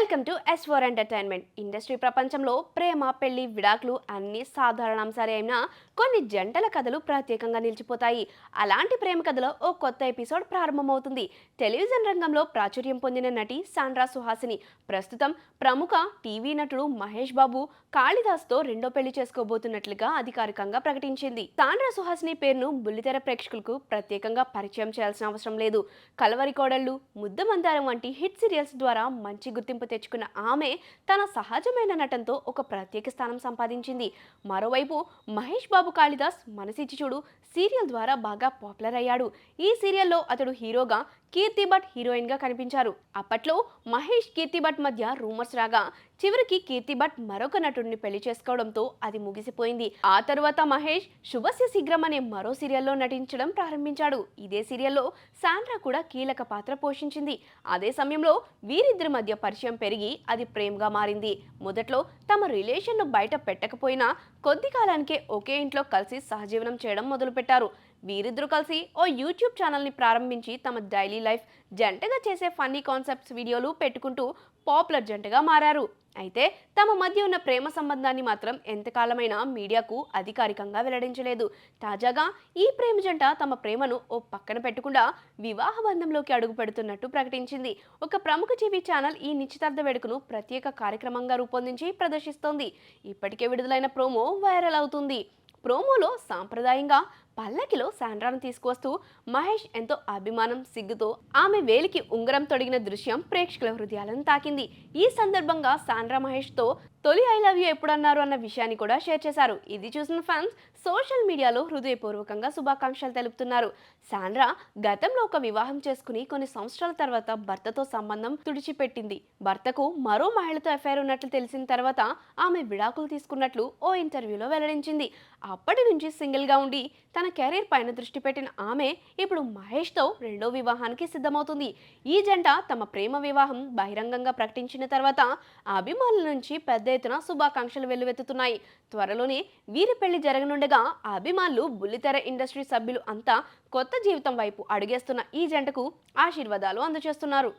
Welcome to S four entertainment industry ప్రపంచంలో ప్రేమ పెళ్ళి విడాకులు అన్ని సాధారణ అంశాలే అయినా కొన్ని జంటల కథలు ప్రత్యేకంగా నిలిచిపోతాయి. అలాంటి ప్రేమ కథలో ఓ కొత్త ఎపిసోడ్ ప్రారంభమవుతుంది. టెలివిజన్ రంగంలో ప్రాచుర్యం పొందిన నటి సాండ్రా సుహాసిని ప్రస్తుతం ప్రముఖ టీవీ నటుడు మహేష్ బాబు కాళిదాస్తో రెండో పెళ్ళి చేసుకోబోతున్నట్లుగా అధికారికంగా ప్రకటించింది. సాండ్రా సుహాసిని పేరును బుల్లితెర ప్రేక్షకులకు ప్రత్యేకంగా పరిచయం చేయాల్సిన అవసరం లేదు. కలవరి కోడళ్ళు ముద్దమందారం వంటి హిట్ సీరియల్స్ ద్వారా మంచి గుర్తింపు తెచ్చుకున్న ఆమె తన సహజమైన నటనతో ఒక ప్రత్యేక స్థానం సంపాదించింది. మరోవైపు మహేష్ బాబు కాళిదాస్ మనసిచ్చి చూడు సీరియల్ ద్వారా బాగా పాపులర్ అయ్యాడు. ఈ సీరియల్లో అతడు హీరోగా కీర్తి భట్ హీరోయిన్గా కనిపించారు. అప్పట్లో మహేష్ కీర్తి భట్ మధ్య రూమర్స్ రాగా చివరికి కీర్తి భట్ మరొక నటుడిని పెళ్ళి చేసుకోవడంతో అది ముగిసిపోయింది. ఆ తరువాత మహేష్ శుభస్య శీఘ్రం అనే మరో సీరియల్లో నటించడం ప్రారంభించాడు. ఇదే సీరియల్లో సాండ్రా కూడా కీలక పాత్ర పోషించింది. అదే సమయంలో వీరిద్దరి మధ్య పరిచయం పెరిగి అది ప్రేమగా మారింది. మొదట్లో తమ రిలేషన్ను బయట పెట్టకపోయినా కొద్ది కాలానికే ఒకే ఇంట్లో కలిసి సహజీవనం చేయడం మొదలుపెట్టారు. వీరిద్దరూ కలిసి ఓ యూట్యూబ్ ఛానల్ని ప్రారంభించి తమ డైలీ లైఫ్ జంటగా చేసే ఫన్నీ కాన్సెప్ట్స్ వీడియోలు పెట్టుకుంటూ పాపులర్ జంటగా మారారు. అయితే తమ మధ్య ఉన్న ప్రేమ సంబంధాన్ని మాత్రం ఎంతకాలమైనా మీడియాకు అధికారికంగా వెల్లడించలేదు. తాజాగా ఈ ప్రేమ జంట తమ ప్రేమను ఓ పక్కన పెట్టకుండా వివాహ బంధంలోకి అడుగు పెడుతున్నట్టు ప్రకటించింది. ఒక ప్రముఖ టీవీ ఛానల్ ఈ నిశ్చితార్థ వేడుకను ప్రత్యేక కార్యక్రమంగా రూపొందించి ప్రదర్శిస్తోంది. ఇప్పటికే విడుదలైన ప్రోమో వైరల్ అవుతుంది. ప్రోమోలో సాంప్రదాయంగా పల్లకిలో శాండ్రాను తీసుకువస్తూ మహేష్ ఎంతో అభిమానం సిగ్గుతో ఆమె వేలికి ఉంగరం తొడిగిన దృశ్యం ప్రేక్షకుల హృదయాలను తాకింది. ఈ సందర్భంగా శాండ్రా మహేష్తో తొలి ఐ లవ్ యూ ఎప్పుడన్నారు అన్న విషయాన్ని కూడా షేర్ చేశారు. ఇది చూసిన ఫ్యాన్స్ సోషల్ మీడియాలో హృదయపూర్వకంగా శుభాకాంక్షలు తెలుపుతున్నారు. శాండ్రా గతంలో ఒక వివాహం చేసుకుని కొన్ని సంవత్సరాల తర్వాత భర్తతో సంబంధం తుడిచిపెట్టింది. భర్తకు మరో మహిళతో ఎఫ్ఐఆర్ ఉన్నట్లు తెలిసిన తర్వాత ఆమె విడాకులు తీసుకున్నట్లు ఓ ఇంటర్వ్యూలో వెల్లడించింది. అప్పటి నుంచి సింగిల్గా ఉండి తన కెరీర్ పైన దృష్టి పెట్టిన ఆమె ఇప్పుడు మహేష్తో రెండో వివాహానికి సిద్ధమవుతుంది. ఈ జంట తమ ప్రేమ వివాహం బహిరంగంగా ప్రకటించిన తర్వాత అభిమానుల నుంచి పెద్ద ఎత్తున శుభాకాంక్షలు వెల్లువెత్తుతున్నాయి. త్వరలోనే వీరి పెళ్ళి జరగనుండగా అభిమానులు బుల్లితెర ఇండస్ట్రీ సభ్యులు అంతా కొత్త జీవితం వైపు అడుగేస్తున్న ఈ జంటకు ఆశీర్వాదాలు అందజేస్తున్నారు.